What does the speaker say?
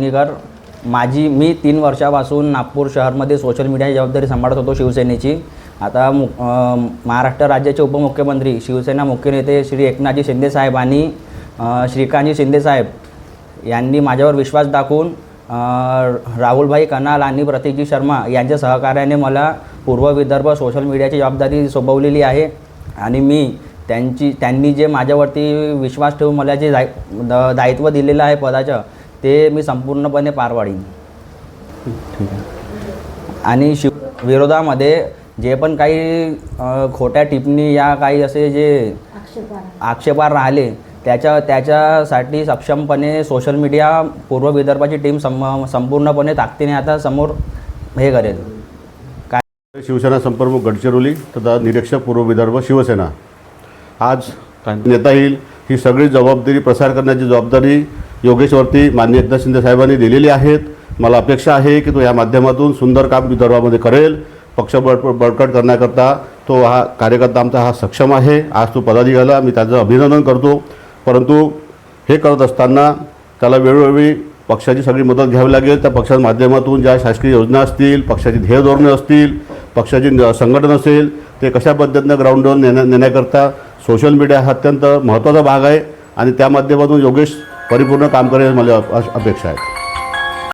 लोणीकर माझी मी तीन वर्षापासून नागपूर शहरमध्ये सोशल मीडियाची जबाबदारी सांभाळत होतो शिवसेनेची. आता मु महाराष्ट्र राज्याचे उपमुख्यमंत्री शिवसेना मुख्य नेते श्री एकनाथजी शिंदेसाहेब आणि श्रीकांतजी शिंदेसाहेब यांनी माझ्यावर विश्वास दाखवून राहुलभाई कनाल आणि प्रतीकजी शर्मा यांच्या सहकार्याने मला पूर्व विदर्भ सोशल मीडियाची जबाबदारी सोपवलेली आहे आणि मी त्यांची त्यांनी जे माझ्यावरती विश्वास ठेवून मला जे दाय द- दायित्व दिलेलं आहे पदाचं ते मी संपूर्णपणे पार पाडीन. आणि शिव विरोधामध्ये जे पण काही खोट्या टिप्पणी या काही असे जे आक्षेपार राहिले त्याच्या त्याच्यासाठी सक्षमपणे सोशल मीडिया पूर्व विदर्भाची टीम सम संपूर्णपणे ताकदीने आता समोर हे करेल. काय शिवसेना संप्रमुख गडचिरोली तथा निरीक्षक पूर्व विदर्भ शिवसेना. आज नेता येईल ही सगळी जबाबदारी प्रसार करण्याची जबाबदारी योगेशवरती मान्य एकनाथ शिंदे साहेबांनी दिलेली आहेत. मला अपेक्षा आहे की तो या माध्यमातून सुंदर काम विदर्भामध्ये करेल. पक्ष बळ बळकट करण्याकरता तो हा कार्यकर्ता आमचा हा सक्षम आहे. आज तो पदाधी गेला मी त्याचं अभिनंदन करतो. परंतु हे करत असताना त्याला वेळोवेळी पक्षाची सगळी मदत घ्यावी लागेल. त्या पक्षाच्या माध्यमातून ज्या शासकीय योजना असतील पक्षाची ध्येय धोरणे असतील पक्षाची संघटन असेल ते कशा पद्धतीनं ग्राउंडवर नेण्या नेण्याकरता सोशल मीडिया हा अत्यंत महत्त्वाचा भाग आहे. आणि त्या माध्यमातून योगेश परिपूर्ण काम करेल मला अपेक्षा आहे.